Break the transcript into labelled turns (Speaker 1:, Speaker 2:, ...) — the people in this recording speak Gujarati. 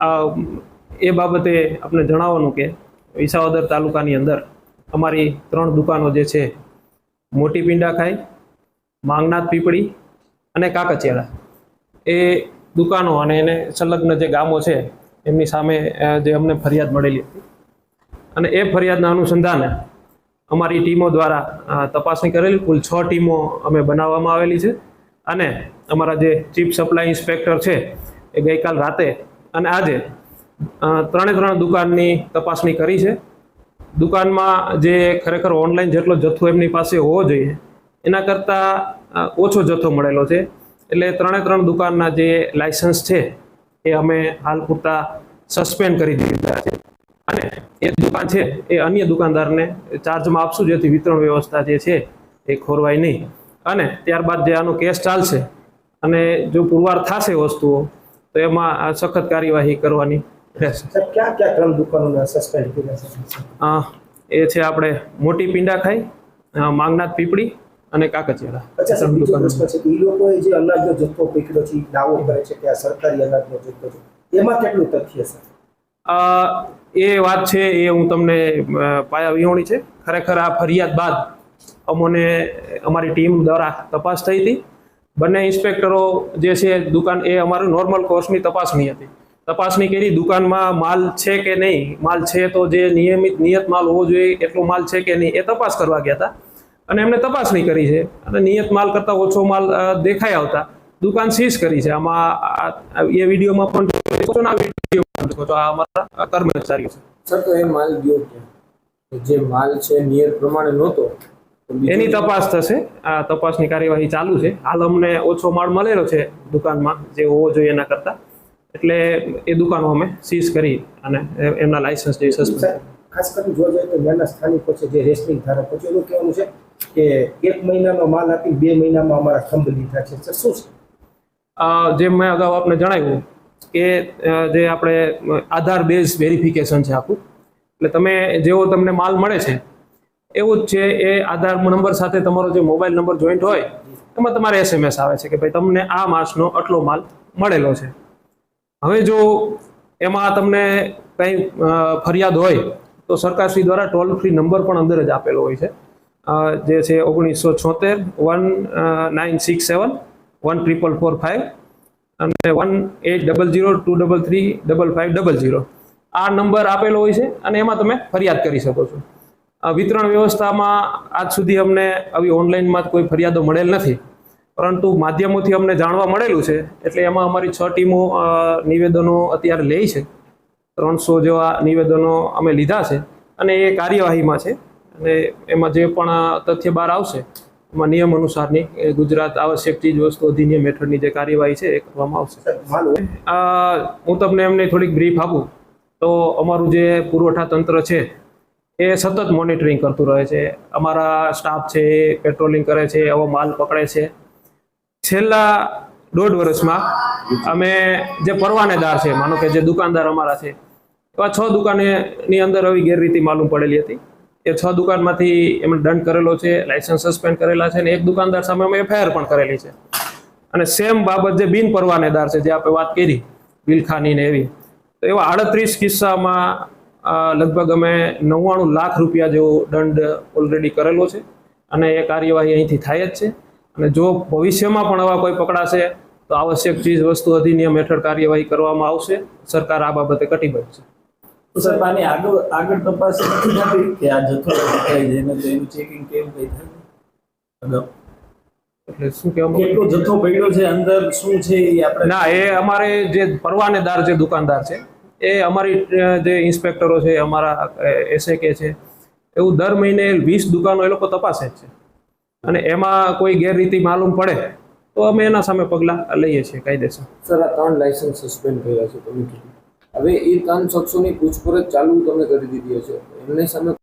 Speaker 1: એ બાબતે આપણે જણાવવાનું કે વિસાવદર તાલુકાની અંદર અમારી ત્રણ દુકાનો જે છે, મોટી પિંડાખાઈ માંગનાથ પીપળી અને કાકચિયાળા. એ દુકાનો અને એને સંલગ્ન જે ગામો છે, એમની સામે જે અમને ફરિયાદ મળેલી હતી. અને એ ફરિયાદના અનુસંધાને અમારી ટીમો દ્વારા તપાસણી કરેલી. કુલ છ ટીમો અમે બનાવવામાં આવેલી છે. અને અમારા જે ચીફ સપ્લાય ઇન્સ્પેક્ટર છે, એ ગઈકાલ રાતે અને આજે ત્રણે ત્રણ દુકાનની તપાસણી કરી છે. દુકાનમાં જે ખરેખર ઓનલાઈન જેટલો જથ્થો એમની પાસે હોવો જોઈએ, એના કરતાં ઓછો જથ્થો મળેલો છે. એટલે ત્રણે ત્રણ દુકાનના જે લાયસન્સ છે, એ અમે હાલ પૂરતા સસ્પેન્ડ કરી દીધા છે. અને એ દુકાન છે, એ અન્ય દુકાનદારને ચાર્જમાં આપશું, જેથી વિતરણ વ્યવસ્થા જે છે, એ ખોરવાય નહીં. અને ત્યારબાદ જે આનો કેસ ચાલશે, અને જો પુરવાર થશે વસ્તુઓ તો એમાં આ સખત કાર્યવાહી કરવાની રહેશે.
Speaker 2: ક્યાં ક્યાં ત્રણ દુકાનોને સસ્પેન્ડ કર્યા છે?
Speaker 1: અ, એ છે આપણે મોટી પિંડાખાઈ ખાઈ માંગનાથ પીપળી અને કાકચિયાળા
Speaker 2: અચ્છા બીજો પ્રશ્ન છે કે એ લોકોએ જે અનાજનો જથ્થો પકડ્યો છે દાવો કરે છે કે આ સરકારી અનાજનો જથ્થો છે એમાં કેટલું તથ્ય છે?
Speaker 1: એ વાત છે એ હું તમને પાયા વિહોણી છે. ખરેખર આ ફરિયાદ બાદ અમોને અમારી ટીમ દ્વારા તપાસ થઈ હતી. બંને ઇન્સ્પેક્ટરો જે છે દુકાન, એ અમારું નોર્મલ કોર્સની તપાસણી હતી. તપાસણી કરી, દુકાનમાં માલ છે કે નહીં? માલ છે તો જે નિયમિત નિયત માલ હોવો જોઈએ, એટલો માલ છે કે નહીં, એ તપાસ કરવા ગયા હતા. અને એમને તપાસણી કરી છે. અને નિયત માલ કરતાં ઓછો માલ દેખાઈ આવતા. દુકાન સીઝ કરી છે. આમાં એ વિડીયોમાં પણ છો આ વિડીયોમાં જોઈ તો આ અમારા કર્મચારીઓ છે.
Speaker 3: સર તો એ માલ ગયો જે માલ છે નિયત પ્રમાણે નહોતો.
Speaker 1: એની તપાસ થશે. આ તપાસની કાર્યવાહી ચાલુ છે. હાલ અમને ઓછો માળ મળેલો છે દુકાનમાં જે હોવો જોઈએ એના કરતાં. એટલે એ દુકાનો અમે સીઝ કરી અને એમના લાયસન્સ જે સસ્પેન્ડ
Speaker 2: ખાસ કરીને જોવા જોઈએ તો મેના સ્થાનિકો છે જે રેશનિંગ ધારકો છે એનું કહેવાનું છે કે એક મહિનાનો માલ આપી બે મહિનામાં અમારા ખંભ લીધા છે. શું છે?
Speaker 1: જેમ મેં અગાઉ આપને જણાવ્યું કે જે આપણે આધાર બેઝ વેરિફિકેશન છે આખું. એટલે તમે જેવો તમને માલ મળે છે એવું જ છે, એ આધાર નંબર સાથે તમારો જે મોબાઈલ નંબર જોઈન્ટ હોય, એમાં તમારે એસએમએસ આવે છે કે ભાઈ તમને આ માસનો આટલો માલ મળેલો છે. હવે જો એમાં તમને કંઈ ફરિયાદ હોય, તો સરકારશ્રી દ્વારા ટોલ ફ્રી નંબર પણ અંદર જ આપેલો હોય છે. જે છે ઓગણીસો છોતેર, one nine six seven, one triple four five અને one eight double zero two double three double five double zero. આ નંબર આપેલો હોય છે અને એમાં તમે ફરિયાદ કરી શકો છો. વિતરણ વ્યવસ્થામાં આજ સુધી અમને આવી ઓનલાઈનમાં કોઈ ફરિયાદો મળેલ નથી. પરંતુ માધ્યમોથી અમને જાણવા મળેલું છે એટલે એમાં અમારી છ ટીમો નિવેદનો અત્યારે લે છે. ત્રણસો જેવા નિવેદનો અમે લીધા છે અને એ કાર્યવાહીમાં છે. અને એમાં જે પણ તથ્ય બહાર આવશે એમાં નિયમ અનુસારની ગુજરાત આવશ્યક ચીજ વસ્તુ અધિનિયમ હેઠળની જે કાર્યવાહી છે એ કરવામાં આવશે. હું તમને એમને થોડીક બ્રીફ આપું. તો અમારું જે પુરવઠા તંત્ર છે એ સતત મોનિટરિંગ કરતું રહે છે. અમારા સ્ટાફ છે, એ પેટ્રોલિંગ કરે છે એવો માલ પકડે છે. છેલ્લા દોઢ વર્ષમાં અમે જે પરવાનેદાર છે, માનો કે જે દુકાનદાર અમારા છે, એવા છ દુકાનેની અંદર આવી ગેરરીતિ માલુમ પડેલી હતી. એ છ દુકાનમાંથી એમણે દંડ કરેલો છે લાયસન્સ સસ્પેન્ડ કરેલા છે અને એક દુકાનદાર સામે અમે એફઆઈઆર પણ કરેલી છે. અને સેમ બાબત જે બિન પરવાનેદાર છે, જે આપણે વાત કરી બિલખાની ને એવી. તો એવા આડત્રીસ કિસ્સામાં લગભગ અમે નવ્વાણું લાખ રૂપિયા જેવો દંડ ઓલરેડી કરેલો છે અને એ કાર્યવાહી અહીંથી થાય જ છે. અને જો ભવિષ્યમાં પણ આવા કોઈ પકડાશે તો આવશ્યક ચીજ વસ્તુ અધિનિયમ હેઠળ કાર્યવાહી કરવામાં આવશે. સરકાર આ બાબતે કટિબદ્ધ છે.
Speaker 3: આની આગળ આગળ તપાસ નથી થતી કે આ જથ્થો પકડાઈ જાય તો એનું ચેકિંગ કેવું કઈ થાય
Speaker 1: એટલે શું કહેવામાં
Speaker 3: કેટલો જથ્થો પડ્યો છે અંદર શું છે એ આપણે
Speaker 1: ના એ અમારે જે પરવાનેદાર જે દુકાનદાર છે એ અમારી જે ઇન્સ્પેક્ટરો છે, અમારા એસએકે છે, એવું દર મહિને વીસ દુકાનો એ લોકો તપાસે છે. અને એમાં કોઈ ગેરરીતિ માલુમ પડે, તો અમે એના સામે પગલાં લઈએ છીએ, કાયદેસર.
Speaker 3: સર, આ ત્રણ લાયસન્સ સસ્પેન્ડ થયા છે, તમે કીધું. હવે એ ત્રણ શખ્સોની પૂછપરછ ચાલુ તમે કરી દીધી હશે. એમની સામે